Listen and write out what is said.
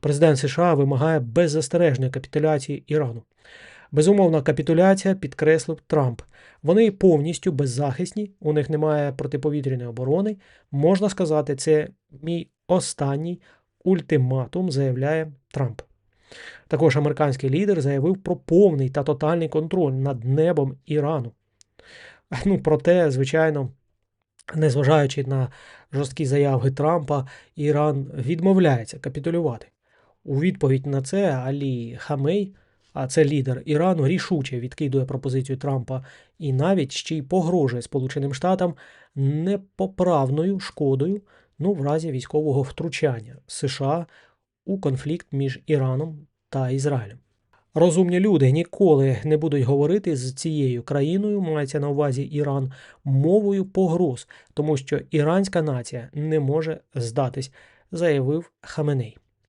Президент США вимагає беззастережної капітуляції Ірану. Безумовна капітуляція підкреслив Трамп. Вони повністю беззахисні, у них немає протиповітряної оборони. Можна сказати, це мій останній ультиматум, заявляє Трамп. Також американський лідер заявив про повний та тотальний контроль над небом Ірану. Ну, проте, звичайно, незважаючи на жорсткі заяви Трампа, Іран відмовляється капітулювати. У відповідь на це Алі Хамей, а це лідер Ірану, рішуче відкидує пропозицію Трампа і навіть ще й погрожує Сполученим Штатам непоправною шкодою ну, в разі військового втручання США у конфлікт між Іраном та Ізраїлем. Розумні люди ніколи не будуть говорити з цією країною, мається на увазі Іран, мовою погроз, тому що іранська нація не може здатись, заявив Хаменей.